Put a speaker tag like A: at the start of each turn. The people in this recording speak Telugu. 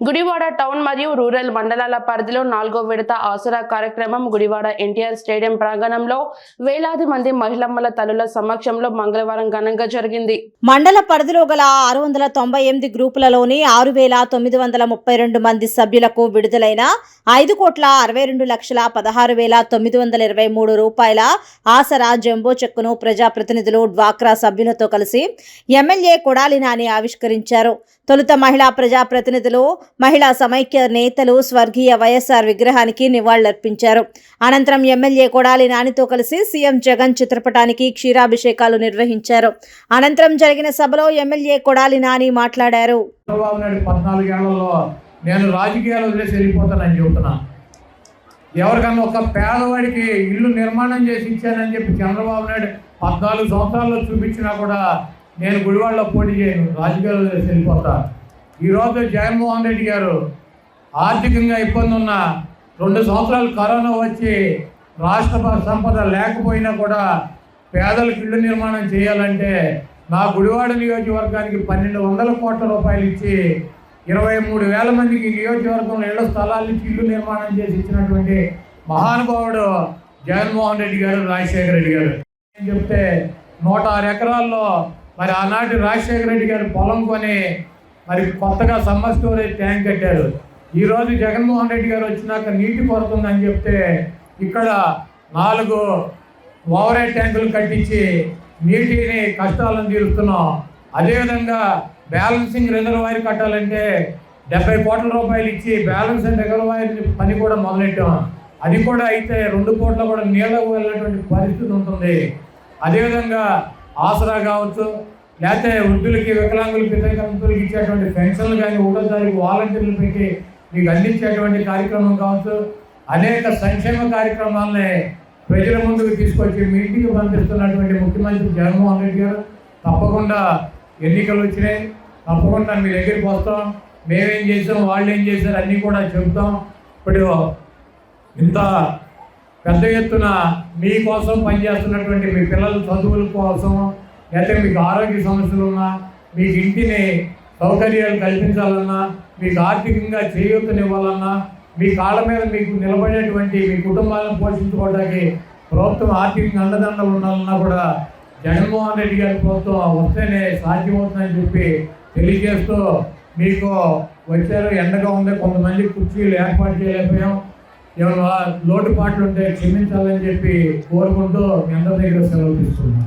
A: గుడివాడ టౌన్ మరియు రూరల్ మండలాల పరిధిలో నాలుగో విడత ఆసరా కార్యక్రమం గుడివాడ ఎన్టీఆర్ స్టేడియం ప్రాంగణంలో వేలాది మంది మహిళమ్మల తల్లుల సమక్షంలో మంగళవారం ఘనంగా జరిగింది.
B: మండల పరిధిలో గల ఆరు వందల తొంభై ఎనిమిది గ్రూపులలోని ఆరు వేల తొమ్మిది వందల ముప్పై రెండు మంది సభ్యులకు విడుదలైన ఐదు కోట్ల అరవై రెండు లక్షల పదహారు వేల తొమ్మిది వందల ఇరవై మూడు రూపాయల ఆసరా జంబో చెక్కును ప్రజాప్రతినిధులు డ్వాక్రా సభ్యులతో కలిసి ఎమ్మెల్యే కొడాలి నాని ఆవిష్కరించారు. తొలుత మహిళా ప్రజాప్రతినిధులు మహిళా సమైక్య నేతలు స్వర్గీయ వైఎస్ఆర్ విగ్రహానికి నివాళులర్పించారు. అనంతరం ఎమ్మెల్యే కొడాలి నానితో కలిసి సీఎం జగన్ చిత్రపటానికి క్షీరాభిషేకాలు నిర్వహించారు. అనంతరం జరిగిన సభలో ఎమ్మెల్యే కొడాలి నాని మాట్లాడారు.
C: నేను రాజకీయాలు వదిలేసి వెళ్ళిపోతానని చెబుతున్నా. ఎవరికన్నా ఒక పేదవాడికి ఇల్లు నిర్మాణం చేసి ఇచ్చానని చెప్పి చంద్రబాబు నాయుడు పద్నాలుగు సంవత్సరాల్లో చూపించినా కూడా నేను గుడివాడలో పోటీ చేయను. రాజకీయాలు వదిలేసి వెళ్ళిపోతాను ఈరోజు జగన్మోహన్ రెడ్డి గారు ఆర్థికంగా ఇబ్బంది ఉన్న రెండు సంవత్సరాలు కరోనా వచ్చి రాష్ట్ర సంపద లేకపోయినా కూడా పేదలకు ఇళ్ళు నిర్మాణం చేయాలంటే నా గుడివాడ నియోజకవర్గానికి పన్నెండు వందల కోట్ల రూపాయలు ఇచ్చి ఇరవై మూడు వేల మందికి నియోజకవర్గంలో ఇళ్ళ స్థలాలు ఇచ్చి ఇల్లు నిర్మాణం చేసి ఇచ్చినటువంటి మహానుభావుడు జగన్మోహన్ రెడ్డి గారు రాజశేఖర రెడ్డి గారు. చెప్తే నూట ఆరు ఎకరాల్లో మరి ఆనాటి రాజశేఖర రెడ్డి గారు పొలం కొని మరి కొత్తగా సమ్మర్ స్టోరేజ్ ట్యాంక్ కట్టారు. ఈరోజు జగన్మోహన్ రెడ్డి గారు వచ్చినాక నీటి కొరత ఉందని చెప్తే ఇక్కడ నాలుగు ఓవర్ ట్యాంకులు కట్టించి నీటిని కష్టాలను తీరుస్తున్నాం. అదేవిధంగా బ్యాలెన్సింగ్ రిజర్వాయర్ కట్టాలంటే డెబ్బై కోట్ల రూపాయలు ఇచ్చి బ్యాలెన్సింగ్ రిజర్వాయర్ పని కూడా మొదలెట్టాం. అది కూడా అయితే రెండు కోట్ల కూడా నీళ్ళకు వెళ్ళినటువంటి పరిస్థితి ఉంటుంది. అదేవిధంగా ఆసరా కావచ్చు లేకపోతే వృద్ధులకి వికలాంగులకి వికలాంగులకి ఇచ్చేటువంటి పెన్షన్లు కానీ ఒకటో తారీఖు వాలంటీర్లు పెట్టి మీకు అందించేటువంటి కార్యక్రమం కావచ్చు. అనేక సంక్షేమ కార్యక్రమాలని ప్రజల ముందుకు తీసుకొచ్చి మీ ఇంటికి పంపిస్తున్నటువంటి ముఖ్యమంత్రి జగన్మోహన్ రెడ్డి గారు తప్పకుండా ఎన్నికలు వచ్చినాయి. తప్పకుండా మీ దగ్గరికి వస్తాం. మేమేం చేసాం వాళ్ళు ఏం చేశారు అన్నీ కూడా చెబుతాం. ఇప్పుడు ఇంత పెద్ద ఎత్తున మీకోసం పనిచేస్తున్నటువంటి మీ పిల్లల చదువుల కోసం లేకపోతే మీకు ఆరోగ్య సమస్యలు ఉన్నా మీకు ఇంటిని సౌకర్యాలు కల్పించాలన్నా మీకు ఆర్థికంగా చేయూతనివ్వాలన్నా మీ కాళ్ళ మీద మీకు నిలబడేటువంటి మీ కుటుంబాలను పోషించుకోవడానికి ప్రభుత్వం ఆర్థికంగా అండదండలు ఉండాలన్నా కూడా జగన్మోహన్ రెడ్డి గారి ప్రభుత్వం వస్తేనే సాధ్యమవుతుందని చెప్పి తెలియజేస్తూ మీకు వచ్చారు. ఎండగా ఉంది. కొంతమంది కుర్చీలు ఏర్పాటు చేయలేకపోయాం. ఏమైనా లోటుపాట్లు ఉంటే క్షమించాలని చెప్పి కోరుకుంటూ మీ అందరి దగ్గర సెలవు తీసుకున్నాం